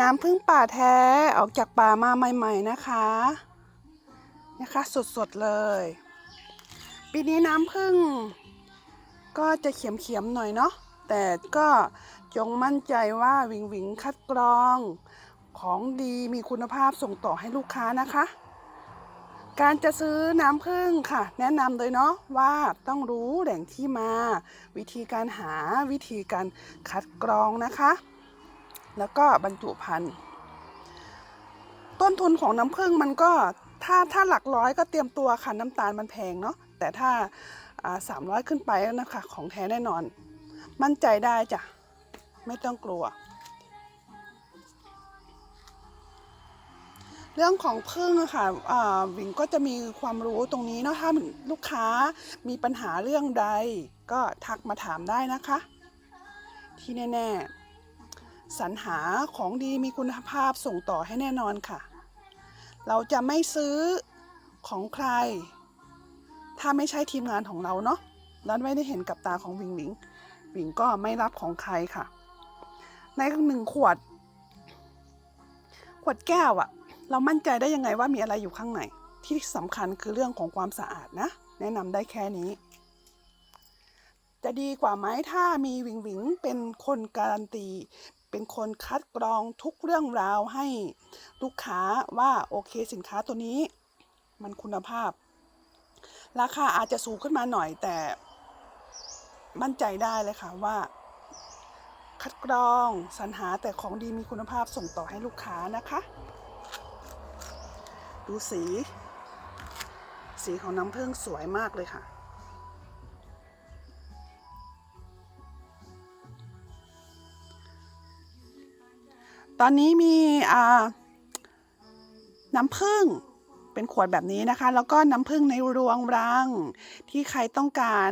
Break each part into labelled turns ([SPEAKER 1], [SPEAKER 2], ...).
[SPEAKER 1] น้ำพึ่งป่าแท้ออกจากป่ามาใหม่ ๆนะคะนะคะสดๆเลย ปีนี้น้ำพึ่ง ก็จะเขียมๆหน่อยเนาะแต่ก็จงมั่นใจว่าวิงวิงคัดกรองของดีมีคุณภาพส่งต่อให้ลูกค้านะคะ การจะซื้อน้ำผึ้งค่ะ แนะนำเลยเนาะว่าต้องรู้แหล่งที่มา วิธีการหาวิธีการคัดกรองนะคะ แล้วก็บรรจุภัณฑ์ต้นทุนของน้ำผึ้งมันก็ถ้าถ้าหลักร้อยก็เตรียมตัวค่ะน้ำตาลมันแพงเนาะแต่ถ้าสามร้อยขึ้นไปแล้วนะคะ ของแท้แน่นอน มั่นใจได้จ้ะ ไม่ต้องกลัว เรื่องของพึ่งะค่ะอ่าวิงก็จะมีความรู้ตรงนี้เนาะถ้าลูกค้ามีปัญหาเรื่องใด ก็ทักมาถามได้นะคะ ที่แน่ ๆ สรรหาของดีมีคุณภาพส่งต่อให้แน่นอนค่ะ เราจะไม่ซื้อของใคร ถ้าไม่ใช่ทีมงานของเราเนาะแล้วไม่ได้เห็นกับตาของวิงวิงวิงก็ไม่รับของใครค่ะ ในหนึ่งขวด ขวดแก้วอะเรามั่นใจได้ยังไงว่ามีอะไรอยู่ข้างในที่สำคัญคือเรื่องของความสะอาดนะ แนะนำได้แค่นี้ จะดีกว่าไหมถ้ามีวิงวิงเป็นคนการันตี เป็นคนคัดกรองทุกเรื่องราวให้ลูกค้าว่าโอเคสินค้าตัวนี้ มันคุณภาพ ราคาอาจจะสูงขึ้นมาหน่อยแต่มั่นใจได้เลยค่ะว่า คัดกรองสรรหาแต่ของดีมีคุณภาพส่งต่อให้ลูกค้านะคะ ดูสี สีของน้ำผึ้งสวยมากเลยค่ะ ตอนนี้มีน้ำผึ้งเป็นขวดแบบนี้นะคะ แล้วก็น้ำผึ้งในรวงรัง ที่ใครต้องการ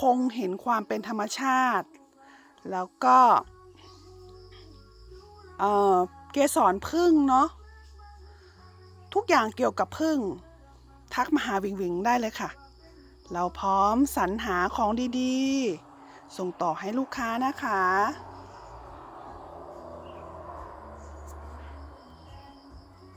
[SPEAKER 1] คงเห็นความเป็นธรรมชาติ แล้วก็เกสรผึ้งเนาะทุกอย่างเกี่ยวกับพึ่ง ทักมาหาวิงวิงได้เลยค่ะ เราพร้อมสรรหาของดีๆ ส่งต่อให้ลูกค้านะคะ